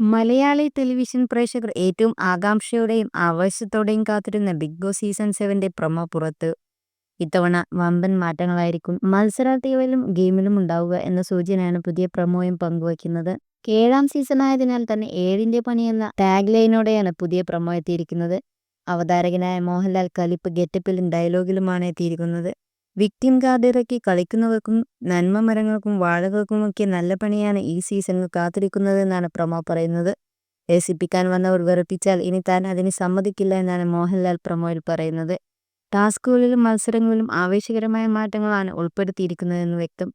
Malayali television പ്രേക്ഷകർ ഏറ്റവും ആകാംക്ഷയോടെയും ആവേശത്തോടെയും കാത്തിരുന്ന ബിഗ് ബോസ് സീസൺ സെവന്റെ പ്രൊമോ പുറത്ത്. ഇത്തവണ വമ്പൻ മാറ്റങ്ങളായിരിക്കും മത്സരാർത്ഥികളിലും ഗെയിമിലും ഉണ്ടാവുക എന്ന സൂചനയാണ് പുതിയ പ്രൊമോയും പങ്കുവയ്ക്കുന്നത്. ഏഴാം സീസൺ ആയതിനാൽ തന്നെ ഏഴിന്റെ പണി എന്ന ടാഗ് ലൈനോടെയാണ് പുതിയ പ്രൊമോ എത്തിയിരിക്കുന്നത്. അവതാരകനായ മോഹൻലാൽ കലിപ്പ് ഗെറ്റപ്പിലും ഡയലോഗിലുമാണ് എത്തിയിരിക്കുന്നത്. വിക്ടിം ഗാർഡിറക്കി കളിക്കുന്നവർക്കും നന്മ മരങ്ങൾക്കും വാഴകൾക്കുമൊക്കെ നല്ല പണിയാണ് ഈ സീസണിൽ കാത്തിരിക്കുന്നതെന്നാണ് പ്രമോ പറയുന്നത്. രസിപ്പിക്കാൻ വന്നവർ വെറുപ്പിച്ചാൽ ഇനി താൻ അതിന് സമ്മതിക്കില്ല എന്നാണ് മോഹൻലാൽ പ്രമോയിൽ പറയുന്നത്. ടാസ്കുകളിലും മത്സരങ്ങളിലും ആവേശകരമായ മാറ്റങ്ങളാണ് ഉൾപ്പെടുത്തിയിരിക്കുന്നതെന്ന് വ്യക്തം.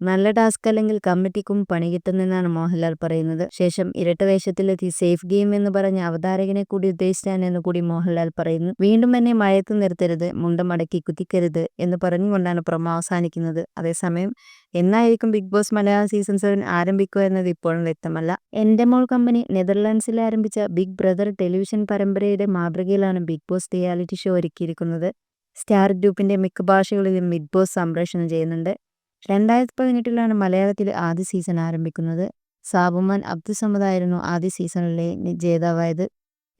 നല്ല ടാസ്ക് അല്ലെങ്കിൽ കമ്മിറ്റിക്കും പണി കിട്ടുന്നെന്നാണ് മോഹൻലാൽ പറയുന്നത്. ശേഷം ഇരട്ട വേഷത്തിലെത്തി സേഫ് ഗെയിം എന്ന് പറഞ്ഞ അവതാരകനെ കൂടി ഉദ്ദേശിച്ചാണെന്ന് കൂടി മോഹൻലാൽ പറയുന്നു. വീണ്ടും എന്നെ മഴയത്ത് നിർത്തരുത് മുണ്ട മടക്കി കുത്തിക്കരുത് എന്ന് പറഞ്ഞുകൊണ്ടാണ് പ്രമോ അവസാനിക്കുന്നത്. അതേസമയം എന്നായിരിക്കും big boss Malayalam season seven ആരംഭിക്കുക എന്നത് ഇപ്പോഴും വ്യക്തമല്ല. എന്റെ മോൾ കമ്പനി നെതർലാൻഡ്സിൽ ആരംഭിച്ച ബിഗ് ബ്രദർ ടെലിവിഷൻ പരമ്പരയുടെ മാതൃകയിലാണ് ബിഗ് ബോസ് റിയാലിറ്റി ഷോ ഒരുക്കിയിരിക്കുന്നത്. സ്റ്റാർ ഗ്രൂപ്പിന്റെ മിക്ക ഭാഷകളിലും ബിഗ് ബോസ് സംപ്രേഷണം ചെയ്യുന്നുണ്ട്. രണ്ടായിരത്തി പതിനെട്ടിലാണ് മലയാളത്തിൽ ആദ്യ സീസൺ ആരംഭിക്കുന്നത്. സാബുമാൻ അബ്ദുസമ്മദായിരുന്നു ആദ്യ സീസണിലെ ജേതാവായത്.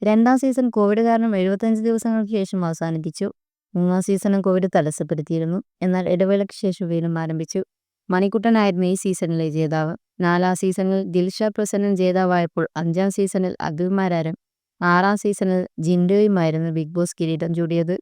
രണ്ടാം സീസൺ കോവിഡ് കാരണം എഴുപത്തഞ്ച് ദിവസങ്ങൾക്ക് ശേഷം അവസാനിപ്പിച്ചു. മൂന്നാം സീസണും കോവിഡ് തടസ്സപ്പെടുത്തിയിരുന്നു. എന്നാൽ ഇടവേളയ്ക്ക് ശേഷം വീണ്ടും ആരംഭിച്ചു. മണിക്കുട്ടനായിരുന്നു ഈ സീസണിലെ ജേതാവ്. നാലാം സീസണിൽ ദിൽഷ പ്രസന്നൻ ജേതാവായപ്പോൾ അഞ്ചാം സീസണിൽ അബ്ദുൽമാരാരും ആറാം സീസണിൽ ജിൻഡോയുമായിരുന്നു ബിഗ് ബോസ് കിരീടം ചൂടിയത്.